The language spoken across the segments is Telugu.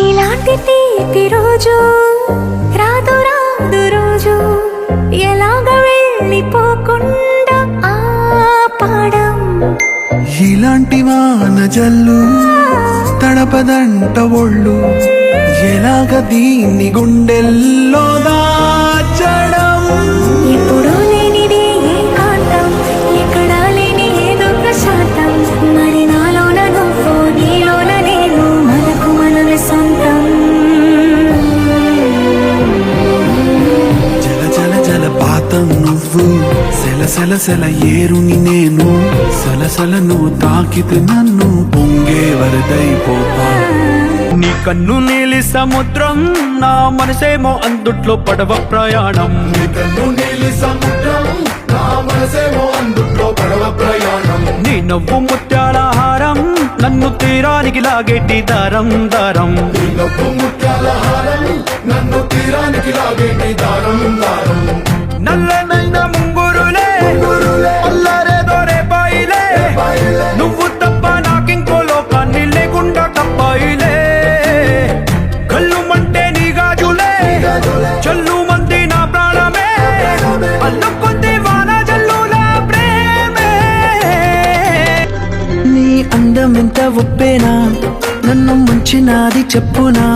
ఇలాంటి తీపి రోజు రాదు రాదు రోజు. ఎలాగ వెళ్ళిపోకుండా ఆపడం ఇలాంటి వాన జల్లు తడపదంట ఒళ్ళు. ఎలాగ దీన్ని గుండెల్లో నువ్వు. సెల సెల ఏరుని నేను. సలసల నువ్వు తాకితే నన్ను పొంగే వరదైపోతా. నీ కన్ను నీలి సముద్రం నా మనసేమో అందుట్లో పడవ ప్రయాణం. కన్ను నీలి సముద్రం నా మనసేమో అందుట్లో పడవ ప్రయాణం. నీ నవ్వు ముత్యాల హారం నన్ను తీరానికి లాగేటి దారం దారం. నీ నవ్వు ముత్యాల హారం నన్ను తీరానికి ఎంత ఒప్పేనా? నన్ను ముంచినాది చెప్పునా?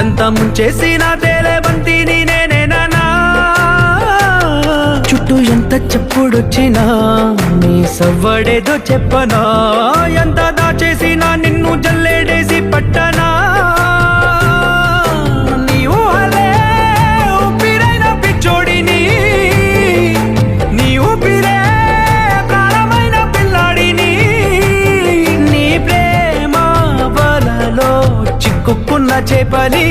ఎంత ముంచేసిన తేలే బంతి నేనేనా చుట్టూ ఎంత చెప్పుడొచ్చినా? నీ సవ్వడేదో చెప్పనా? ఎంత దాచేసినా నిన్ను జల్లేడేసి नचे पली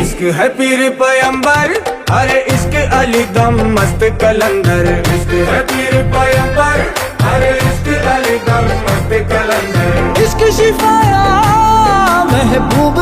इश्क है पीर पयंबर अरे इश्क अली दम मस्त कलंदर। इश्क है पीर पयंबर अरे इश्क अली दम मस्त कलंदर। इश्क शिफाया महबूब